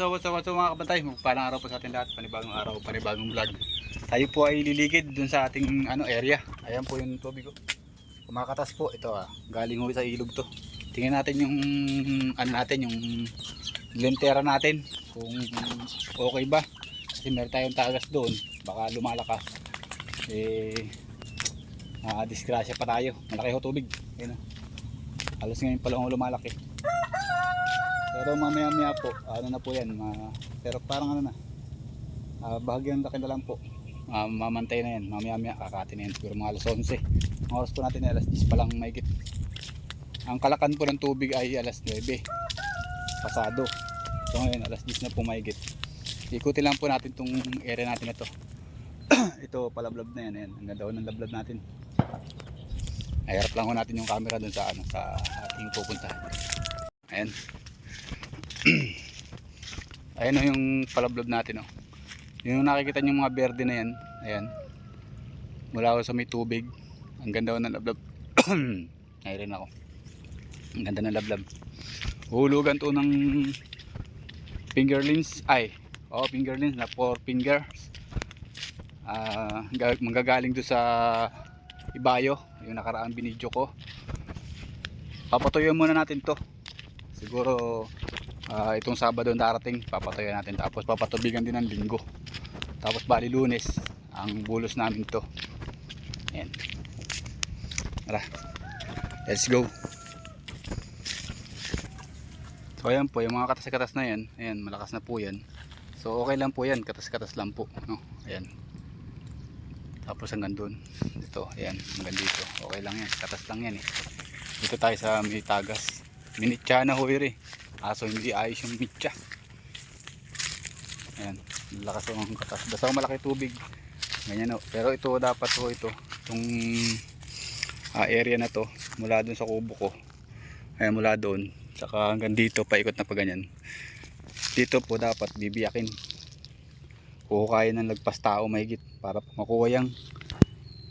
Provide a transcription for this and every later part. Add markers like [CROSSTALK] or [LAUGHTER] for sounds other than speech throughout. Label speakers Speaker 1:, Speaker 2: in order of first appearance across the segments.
Speaker 1: so what's what's up mga kabantay? Magpalang araw po sa ating lahat, panibagong araw, panibagong vlog. Tayo po ay liligid dun sa ating ano area. Ayan po yung tubig ko. Kumakatas po, ito ah, galing huli sa ilog to. Tingnan natin yung ano natin, yung lentera natin kung okay ba. Kasi meron tayong tagas doon, baka lumalakas. Eh, ah, disgrasya pa tayo. Malaki ho tubig. Ayun oh. Halos ngayon pa lang lumalaki. Pero mamaya maya po, ano na po yan, ma- pero parang ano na, uh, bahagyang laki na lang po. Ah, mamantay na yan, mamaya maya kakati na yan, siguro mga alas 11. Ang oras po natin alas 10 pa lang mahigit. Ang kalakan po ng tubig ay alas 9, pasado. So ngayon, alas 10 na po mahigit. Ikutin lang po natin tong area natin na to. [CLEARS THROAT] Ito, palablab na yan, ayan. ang ganda ng lablab natin. Ay, harap lang ho natin yung camera dun sa, ano, sa ating pupuntahan. Ayan. [CLEARS THROAT] Ayan o yung palablab natin o. Yung nakikita nyo mga berde na yan. Ayan. Mula ako sa may tubig. Ang ganda ng lablab. [CLEARS THROAT] Ayun ako. Ang ganda ng lablab. Hulugan to ng fingerlings. Ay. Oh, fingerlings na 4 fingers. Ah, ga- manggagaling do sa Ibayo. Yung nakaraang binidyo ko. Papatuyo muna natin to. Siguro Ah, itong Sabado darating, papatayan natin. Tapos papatubigan din ng linggo. Tapos bali lunes, ang bulos namin to. Ayan. Tara. Let's go. So ayan po, yung mga katas-katas na yan, ayan, malakas na po yan. So okay lang po yan, katas-katas lang po. No? Ayan. Tapos hanggang dun. Dito, ayan, hanggang dito. Okay lang yan, katas lang yan eh. Dito tayo sa may tagas. Minitya na ho eh. Aso hindi ayos yung mitya. Ayan, lakas ang katas. Basta malaki tubig. Ganyan o. Pero ito dapat ho ito. Itong ah, area na to. Mula dun sa kubo ko. Ayan, mula doon. Saka hanggang dito, paikot na pa ganyan. Dito po dapat bibiyakin. Kukukain ng lagpas tao mahigit para makuha yung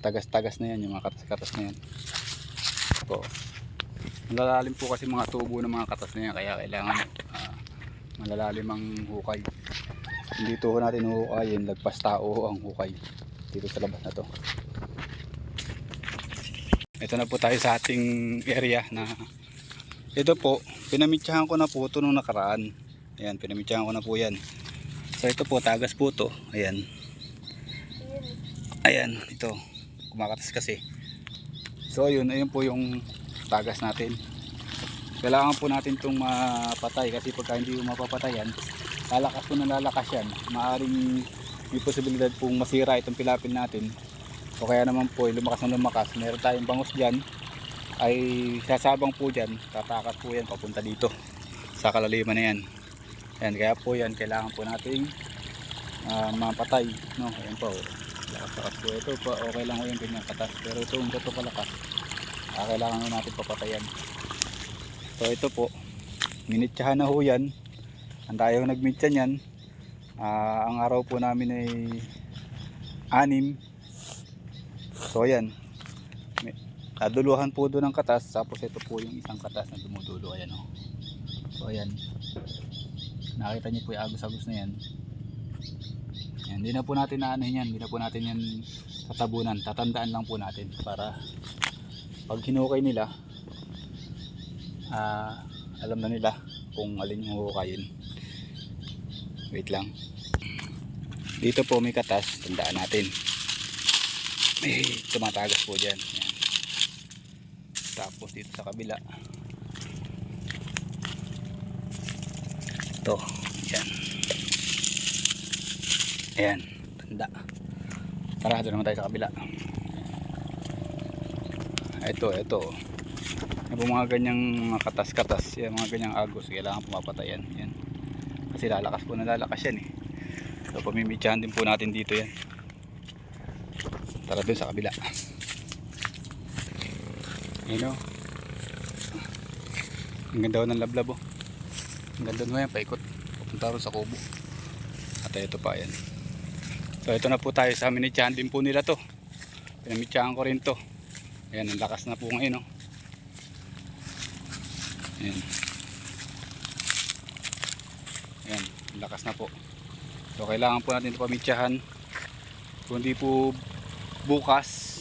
Speaker 1: tagas-tagas na yan, yung mga katas-katas na yan. Ito. Malalalim po kasi mga tubo ng mga katas na yan kaya kailangan ah, malalalim ang hukay. Hindi ito natin hukayin, lagpas tao ang hukay dito sa labas na to. Ito na po tayo sa ating area na ito po, pinamitsahan ko na po ito nung nakaraan. Ayan, pinamitsahan ko na po yan. So ito po, tagas po to. Ayan. Ayan, ito. Kumakatas kasi. So yun, ayun po yung tagas natin. Kailangan po natin itong mapatay kasi pagka hindi mo mapapatayan, lalakas po na lalakas yan. Maaring may posibilidad pong masira itong pilapil natin. O kaya naman po, lumakas na lumakas. Meron tayong bangus dyan ay sasabang po dyan, tatakas po yan papunta dito sa kalaliman na yan. Yan, kaya po yan, kailangan po nating ah, mapatay. No, ayan po. Lakas-lakas po ito okay lang po yung ganyan. Pero ito, yung gato palakas. Ah, kailangan natin papatayan. So ito po, minitsahan na ho yan. Ang tayo nagmitsa niyan. Ah, ang araw po namin ay anim. So ayan, Naduluhan po doon ng katas tapos ito po yung isang katas na dumudulo ayan o. So ayan. Nakita niyo po yung agos-agos na yan. Yan, hindi na po natin naanohin yan, hindi na po natin yan tatabunan, tatandaan lang po natin para pag hinukay nila ah, alam na nila kung alin yung hukayin. Wait lang. Dito po may katas, tandaan natin. May tumatagas po dyan. Yan tapos dito sa kabila ito yan ayan tanda tara doon naman tayo sa kabila ito ito yung mga ganyang mga katas katas yan mga ganyang agos kailangan pumapatayan yan kasi lalakas po na lalakas yan eh so pamimitsahan din po natin dito yan tara doon sa kabila Yun o. Ang ganda ho ng lablab o. Ang ganda mo yan, paikot. Pupunta rin sa kubo. At ito pa yan. So ito na po tayo sa minitsahan din po nila to. Pinamitsahan ko rin to. Ayan, ang lakas na po ngayon o. Ayan. Ayan, ang malakas na po. So kailangan po natin ito pamitsahan. Kung hindi po bukas,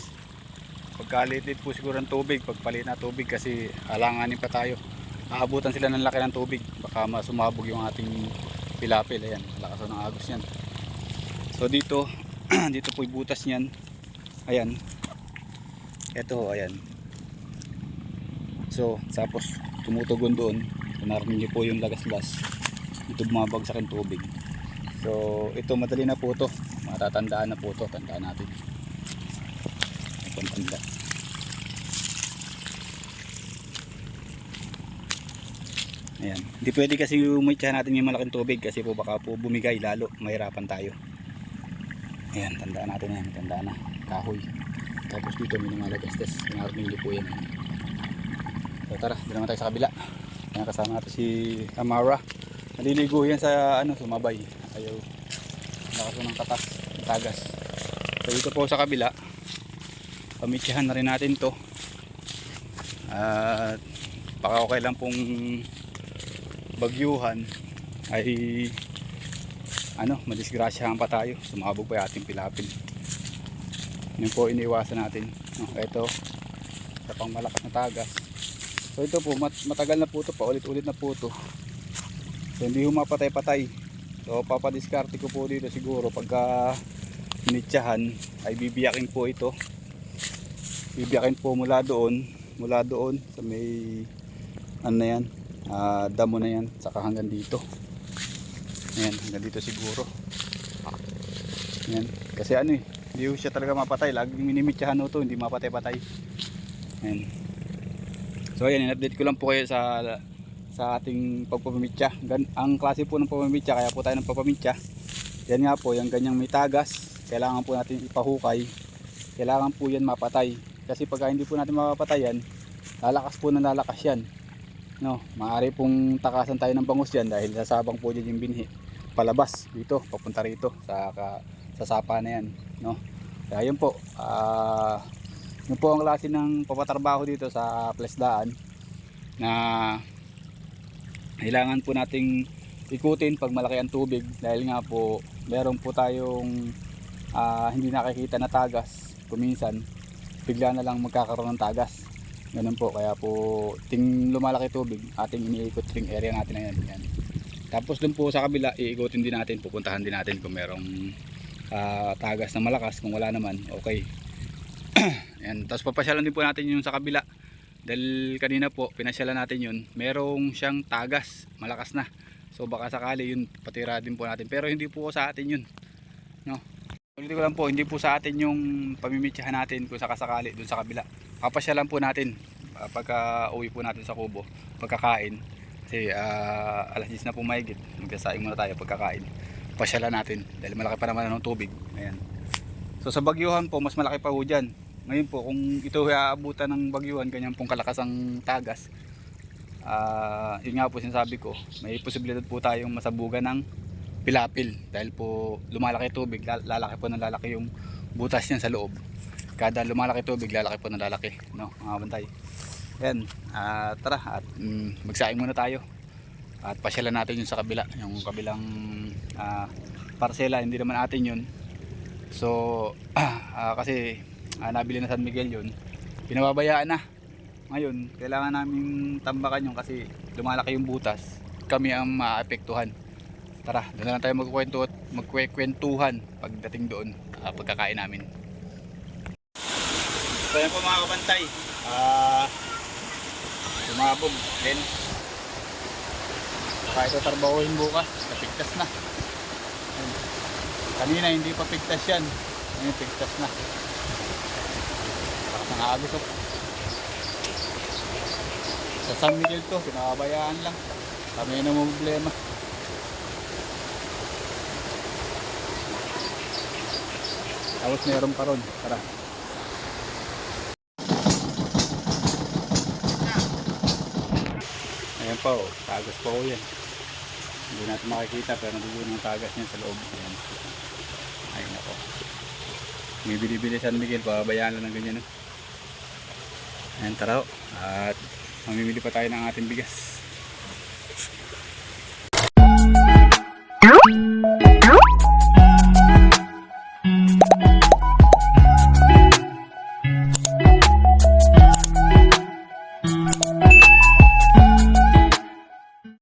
Speaker 1: pagkalitit po siguro ng tubig, pagpalit na tubig kasi alanganin pa tayo. Aabutan sila ng laki ng tubig, baka masumabog yung ating pilapil. Ayan, malakas ng agos yan. So dito, [CLEARS THROAT] dito po yung butas niyan. Ayan. Ito, ayan. So, tapos tumutugon doon. Narinig niyo po yung lagas-las. Ito bumabagsak yung tubig. So, ito madali na po to. Matatandaan na po to. Tandaan natin. Ito ang tanda. Ayan. Hindi pwede kasi umitsahan natin yung malaking tubig kasi po baka po bumigay lalo. Mahirapan tayo. Ayan, tandaan natin yan. Tandaan na. Kahoy. Tapos dito may mga lagastas. Narinig niyo po yan. So tara, dito naman tayo sa kabila. Ayan, kasama natin si Amara. Naliligo yan sa ano, sumabay. Ayaw. Lakas po ng katas, tagas. So dito po sa kabila, pamitsahan na rin natin to. At baka okay lang pong bagyuhan ay ano, madisgrasyahan pa tayo. Sumabog pa yung ating pilapil. Yun po iniiwasan natin. No, ito, sa pang malakas na tagas. So ito po, mat matagal na po ito, paulit-ulit na po ito. So hindi humapatay-patay. So papadiskarte ko po dito siguro pagka minitsahan ay bibiyakin po ito. Bibiyakin po mula doon, mula doon sa may ano na yan, ah, damo na yan, saka hanggang dito. Ayan, hanggang dito siguro. Ayan, kasi ano eh, hindi siya talaga mapatay. Laging minimitsahan to, hindi mapatay-patay. Ayan. So ayan, in-update ko lang po kayo sa sa ating pagpapamitsa. Ang klase po ng pagpapamitsa, kaya po tayo ng pagpapamitsa. Yan nga po, yung ganyang may tagas, kailangan po natin ipahukay. Kailangan po yan mapatay. Kasi pag hindi po natin mapapatayan, lalakas po ng lalakas yan. No, maaari pong takasan tayo ng bangus yan dahil sasabang po dyan yung binhi. Palabas dito, papunta rito sa ka, sa sapa na yan, no. Kaya yun po, ah yun po ang klase ng papatrabaho dito sa Plesdaan na kailangan po nating ikutin pag malaki ang tubig. Dahil nga po meron po tayong ah, hindi nakikita na tagas. Kuminsan bigla na lang magkakaroon ng tagas. Ganun po. Kaya po ting lumalaki tubig ating iniikot yung area natin na yan, yan. tapos dun po sa kabila iikutin din natin pupuntahan din natin kung merong ah, tagas na malakas kung wala naman okay. [CLEARS THROAT] Yan tapos papasyalan din po natin yung sa kabila. Dahil kanina po pinasyalan natin yun. Merong siyang tagas malakas na. So baka sakali yun patira din po natin. Pero hindi po sa atin yun no? Ulit ko lang po hindi po sa atin yung pamimitsahan natin kung sakasakali dun sa kabila. Papasyalan po natin ah, pagka uwi po natin sa kubo pagkakain. Kasi ah, alas 10 na po mahigit. Magsasaing muna tayo pagkakain pasyalan natin dahil malaki pa naman ng tubig. Ayan. So sa bagyuhan po mas malaki pa dyan. Ngayon po kung ito ay aabutan ng bagyuhan ganyan pong kalakas ang tagas. Ah yun nga po sinasabi ko may posibilidad po tayong masabugan ng pilapil. Dahil po lumalaki tubig lal- lalaki po ng lalaki yung butas niyan sa loob. Kada lumalaki tubig lalaki po ng lalaki no mga bantay. Yan ah, tara at mm, magsaing muna tayo at pasyalan natin yung sa kabila. Yung kabilang ah, parsela hindi naman atin yun. So [CLEARS THROAT] ah, kasi ah, nabili na San Miguel yun. Pinababayaan na. Ngayon kailangan namin tambakan yung kasi lumalaki yung butas. Kami ang maapektuhan. Tara doon na lang tayo magkwento at magkwekwentuhan pagdating doon ah, pagkakain namin. So yan po mga kabantay. Ah sumabog. Then baka ito bukas napigtas na. Yan. kanina hindi pa pigtas yan. Ngayon pigtas na. Baka nangagos oh. sa San Miguel to pinakabayaan lang. Kami na mo problema. Tapos meron pa ron. Tara. Ayan pa oh. Tagas pa oh yan hindi natin makikita pero nandiyo yung tagas niya sa loob. Ayan. Ayun ako may bili-bili San Miguel pabayaan lang ng ganyan oh. ayan tara at mamimili pa tayo ng ating bigas